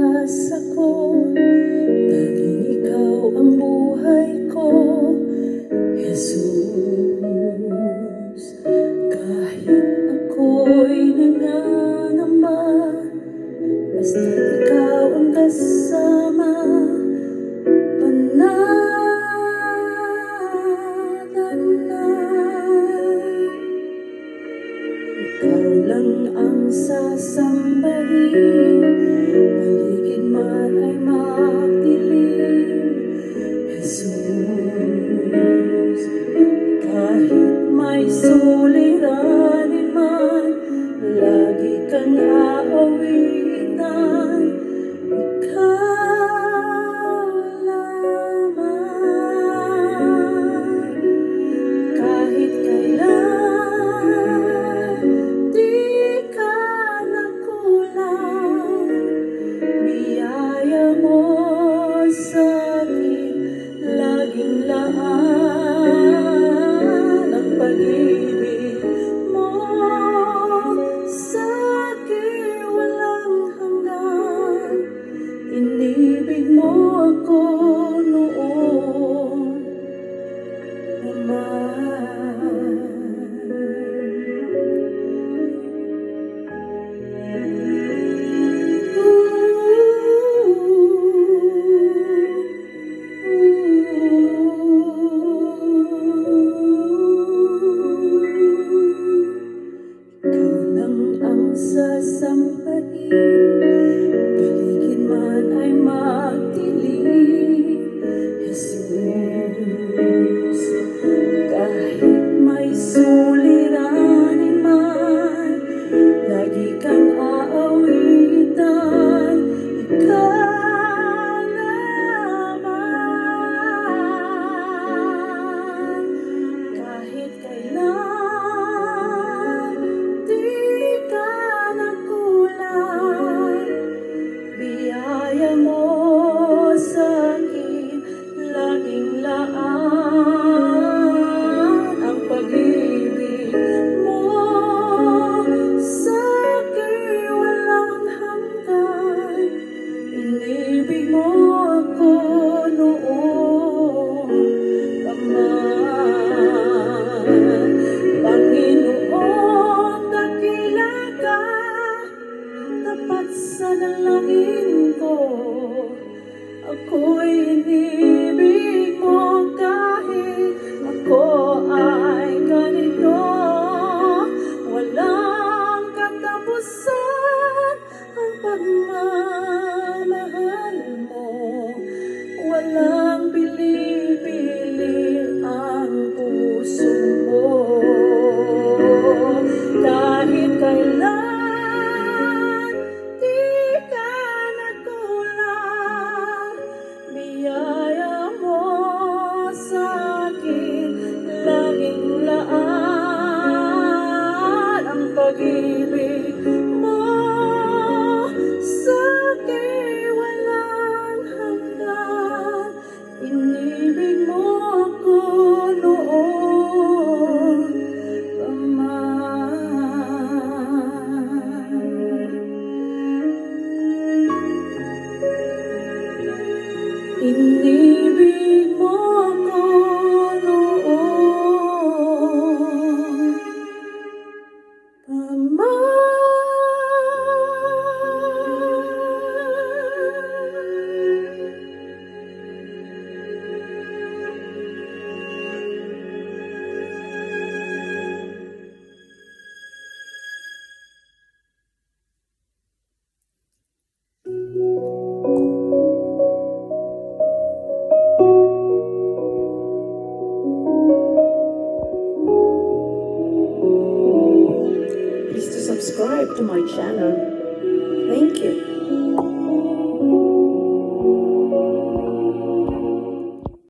oras ako Laging ikaw ang buhay ko. Jesus Kahit ako'y nananama Basta ikaw ang kasama Panatanay Ikaw lang ang sasama. Sa dalangin ko. Ako'y subscribe to my channel. Thank you.